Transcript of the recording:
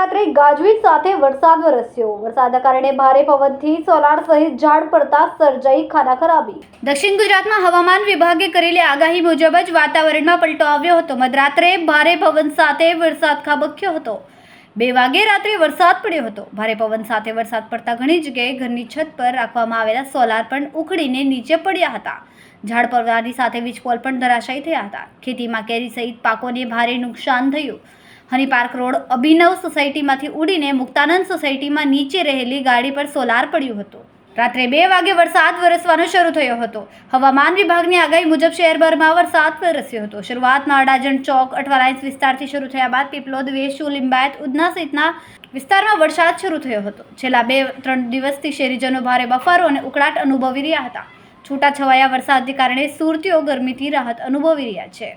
મધરાત્રે ગાજવીજ સાથે વરસાદ વરસ્યો. વરસાદના કારણે ભારે પવનથી સોલાર સહિત ઝાડ પડતા સર્જાઈ ખાના ખરાબી. દક્ષિણ ગુજરાતમાં હવામાન વિભાગે કરેલી આગાહી મુજબ જ વાતાવરણમાં પલટો આવ્યો હતો. મધરાત્રે ભારે પવન સાથે વરસાદ ખાબક્યો હતો. બે વાગે રાત્રે વરસાદ પડ્યો હતો. ભારે પવન સાથે વરસાદ પડતા ઘણી જગ્યાએ ઘરની છત પર રાખવામાં આવેલા સોલાર પણ ઉખડીને નીચે પડ્યા હતા. ઝાડ પડવાની સાથે વીજપોલ પણ ધરાશાયી થયા હતા. ખેતીમાં કેરી સહિત પાકોને ભારે નુકસાન થયું. હની પાર્ક રોડ અભિનવ સોસાયટીમાંથી ઉડીને મુક્તાનંદ સોસાયટીમાં નીચે રહેલી ગાડી પર સોલાર પડ્યું હતું. રાત્રે બે વાગે વરસાદ વરસવાનો શરૂ થયો હતો. હવામાન વિભાગની આગાહી મુજબ શહેરભરમાં વરસાદ વરસ્યો હતો. શરૂઆતમાં અડાજણ ચોક અઠવાલાઇન્સ વિસ્તારથી શરૂ થયા બાદ પીપલોદ, વેસુ, લિંબાયત, ઉધના સહિતના વિસ્તારમાં વરસાદ શરૂ થયો હતો. છેલ્લા બે ત્રણ દિવસથી શહેરીજનો ભારે બફારો અને ઉકળાટ અનુભવી રહ્યા હતા. છૂટાછવાયા વરસાદને કારણે સુરતીઓ ગરમીથી રાહત અનુભવી રહ્યા છે.